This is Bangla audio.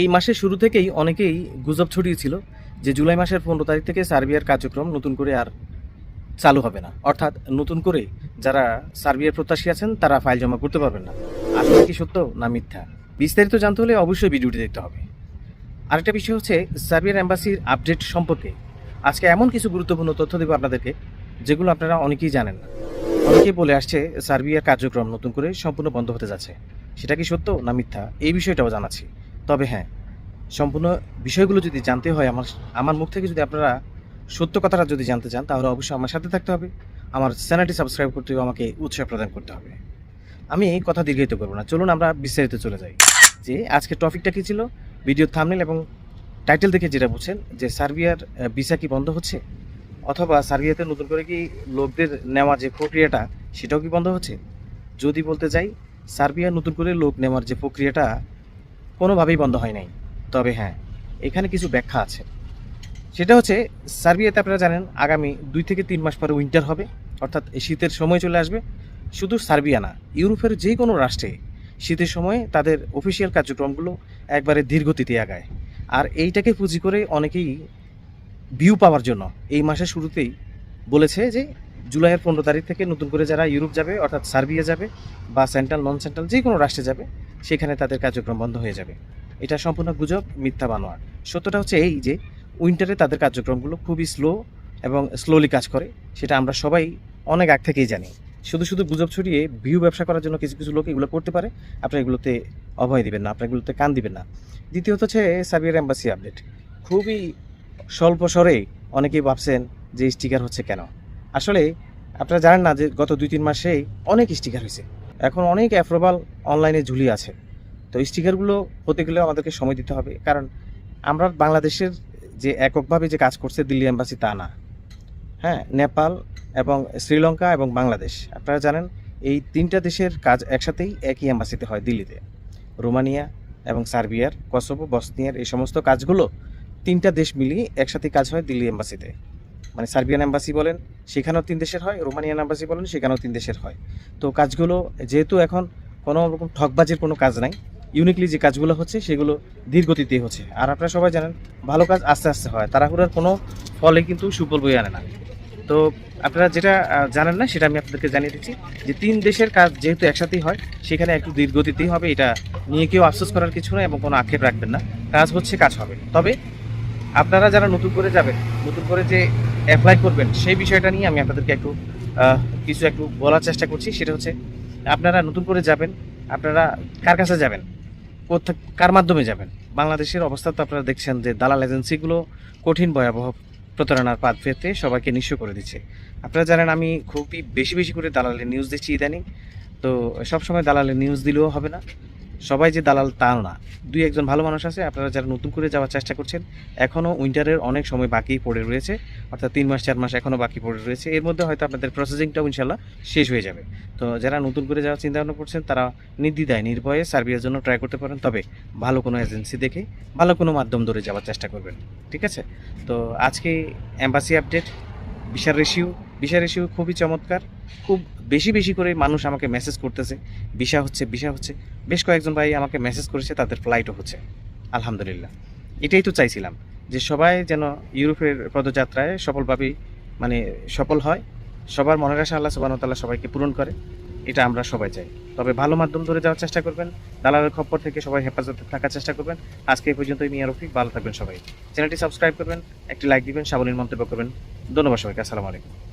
এই মাসের শুরু থেকেই অনেকেই গুজব ছড়িয়েছিল যে জুলাই মাসের পনেরো তারিখ থেকে সার্বিয়ার কার্যক্রম নতুন করে আর চালু হবে না। অর্থাৎ নতুন করে যারা সার্বিয়ার প্রত্যাশী আছেন, তারা ফাইল জমা করতে পারবেন না। আসলে কি সত্য না মিথ্যা? বিস্তারিত জানতে হলে অবশ্যই ভিডিওটি দেখতে হবে। আরেকটা বিষয় হচ্ছে, সার্বিয়ার অ্যাম্বাসির আপডেট সম্পর্কে আজকে এমন কিছু গুরুত্বপূর্ণ তথ্য দেবো আপনাদেরকে, যেগুলো আপনারা অনেকেই জানেন না। অনেকেই বলে আসছে, সার্বিয়ার কার্যক্রম নতুন করে সম্পূর্ণ বন্ধ হতে যাচ্ছে। সেটা কি সত্য না মিথ্যা? এই বিষয়টাও জানাচ্ছি। তবে হ্যাঁ সম্পূর্ণ বিষয়গুলো যদি জানতে হয় আমার আমার মুখ থেকে যদি আপনারা সত্য কথাটা যদি জানতে চান, তাহলে অবশ্যই আমার সাথে থাকতে হবে। আমার চ্যানেলটি সাবস্ক্রাইব করতে হবে, আমাকে উৎসাহ প্রদান করতে হবে। আমি এই কথা দীর্ঘায়িত করব না। চলুন আমরা বিস্তারিত চলে যাই। যে আজকে টপিকটা কী ছিল? ভিডিও থামনেল এবং টাইটেল দেখে যেটা বুঝছেন, যে সার্বিয়ার ভিসা কি বন্ধ হচ্ছে? অথবা সার্বিয়াতে নতুন করে কি লোকদের নেওয়া যে প্রক্রিয়াটা, সেটাও কি বন্ধ হচ্ছে? যদি বলতে যাই, সার্বিয়া নতুন করে লোক নেওয়ার যে প্রক্রিয়াটা কোনোভাবেই বন্ধ হয় নাই। তবে হ্যাঁ এখানে কিছু ব্যাখ্যা আছে। সেটা হচ্ছে, সার্বিয়াতে আপনারা জানেন, আগামী দুই থেকে তিন মাস পরে উইন্টার হবে, অর্থাৎ শীতের সময় চলে আসবে। শুধু সার্বিয়া না, ইউরোপের যে কোনো রাষ্ট্রে শীতের সময় তাদের অফিসিয়াল কার্যক্রমগুলো একবারে ধীরগতিতে আগায়। আর এইটাকে পুঁজি করে অনেকেই ভিউ পাওয়ার জন্য, এই মাসের শুরুতেই বলেছে যে, জুলাইয়ের পনেরো তারিখ থেকে নতুন করে যারা ইউরোপ যাবে, অর্থাৎ সার্বিয়া যাবে বা সেন্ট্রাল নন সেন্ট্রাল যে কোনো রাষ্ট্রে যাবে সেখানে তাদের কার্যক্রম বন্ধ হয়ে যাবে। এটা সম্পূর্ণ গুজব, মিথ্যা বানোয়ার সত্যটা হচ্ছে এই যে, উইন্টারে তাদের কার্যক্রমগুলো খুবই স্লো এবং স্লোলি কাজ করে, সেটা আমরা সবাই অনেক আগ থেকেই জানি। শুধু শুধু গুজব ছড়িয়ে ভিউ ব্যবসা করার জন্য কিছু কিছু লোক এগুলো করতে পারে, আপনার এগুলোতে অভয় দিবেন না, আপনার এগুলোতে কান দিবেন না। দ্বিতীয়ত হচ্ছে সার্বিয়ার অ্যাম্বাসি আপডেট খুবই স্বল্প স্বরে অনেকেই ভাবছেন যে স্টিকার হচ্ছে কেন? আসলে আপনারা জানেন না যে গত দুই তিন মাসে অনেক স্টিকার হয়েছে। এখন অনেক অ্যাপ্রুভাল অনলাইনে ঝুলি আছে। তো স্টিকারগুলো হতে গেলে আমাদেরকে সময় দিতে হবে। কারণ আমরা বাংলাদেশের যে এককভাবে যে কাজ করছে দিল্লি এম্বাসি তা না। হ্যাঁ নেপাল এবং শ্রীলঙ্কা এবং বাংলাদেশ। আপনারা জানেন, এই তিনটা দেশের কাজ একসাথেই একই এম্বাসিতে হয় দিল্লিতে। রোমানিয়া এবং সার্বিয়ার, কসোভো, বসনিয়ার এই সমস্ত কাজগুলো তিনটা দেশ মিলিয়ে একসাথে কাজ হয় দিল্লি এম্বাসিতে মানে সার্বিয়ান এম্বাসি বলেন, সেখানেও তিন দেশের হয়, রোমানিয়ান এম্বাসি বলেন, সেখানেও তিন দেশের হয়। তো কাজগুলো, যেহেতু এখন কোনো রকম ঠকবাজির কোনো কাজ নাই ইউনিকলি যে কাজগুলো হচ্ছে, সেগুলো ধীর গতিতে হচ্ছে। আর আপনারা সবাই জানেন, ভালো কাজ আস্তে আস্তে হয়, তাড়াহুড়ার কোনো ফলে কিন্তু সুফল বই আনে না। তো আপনারা যেটা জানেন না, সেটা আমি আপনাদেরকে জানিয়ে দিচ্ছি যে তিন দেশের কাজ যেহেতু একসাথেই হয়, সেখানে একটু ধীর গতিতেই হবে, এটা নিয়ে কেউ আফসোস করার কিছু নয় এবং কোনো আক্ষেপ রাখবেন না। কাজ হচ্ছে, কাজ হবে। তবে আপনারা যারা নতুন করে যাবেন, নতুন করে যে অ্যাপ্লাই করবেন, সেই বিষয়টা নিয়ে আমি আপনাদেরকে একটু কিছু একটু বলার চেষ্টা করছি। সেটা হচ্ছে, আপনারা নতুন করে যাবেন, আপনারা কার কাছে যাবেন? কোথা- কার মাধ্যমে যাবেন? বাংলাদেশের অবস্থা তো আপনারা দেখছেন যে দালাল এজেন্সিগুলো কঠিন ভয়াবহ প্রতারণার পাত পেতে সবাইকে নিঃস্ব করে দিচ্ছে। আপনারা জানেন আমি খুবই বেশি বেশি করে দালালের নিউজ দিচ্ছি ইদানিং, তো সবসময় দালালের নিউজ দিলেও হবে না। সবাই যে দালাল তাও না। দুই একজন ভালো মানুষ আছে, আপনারা যারা নতুন করে যাওয়ার চেষ্টা করছেন এখনও উইন্টারের অনেক সময় বাকি পড়ে রয়েছে, অর্থাৎ তিন মাস, চার মাস এখনও বাকি পড়ে রয়েছে। এর মধ্যে হয়তো আপনাদের প্রসেসিংটাও ইনশাল্লাহ শেষ হয়ে যাবে। তো যারা নতুন করে যাওয়ার চিন্তা ভাবনা করছেন, তারা নির্দ্বিধায়, নির্ভয়ে সার্বিয়ার জন্য ট্রাই করতে পারেন। তবে ভালো কোনো এজেন্সি দেখে, ভালো কোনো মাধ্যম ধরে যাওয়ার চেষ্টা করবেন। ঠিক আছে? তো আজকে অ্যাম্বাসি আপডেট বিশাল রেশিও বিশাল রেশিও খুবই চমৎকার। খুব বেশি বেশি করে মানুষ আমাকে মেসেজ করতেছে। বিষা হচ্ছে বিষা হচ্ছে, বেশ কয়েকজন ভাই আমাকে মেসেজ করেছে, তাদের ফ্লাইটও হচ্ছে। আলহামদুলিল্লাহ। এটাই তো চাইছিলাম যে সবাই যেন ইউরোপের পদযাত্রায় সফলভাবেই মানে সফল হয়। সবার মনের আশা আল্লাহ সুবাহ তাল্লাহ সবাইকে পূরণ করে। এটা আমরা সবাই চাই। তবে ভালো মাধ্যম ধরে যাওয়ার চেষ্টা করবেন। দালালের খপ্পর থেকে সবাই হেফাজতে থাকার চেষ্টা করবেন। আজকে এই পর্যন্তই, মিয়া রফিক। ভালো থাকবেন সবাই। চ্যানেলটি সাবস্ক্রাইব করবেন, একটি লাইক দিবেন সাবলীর মন্তব্য করবেন। ধন্যবাদ সবাইকে। আসসালামু আলাইকুম।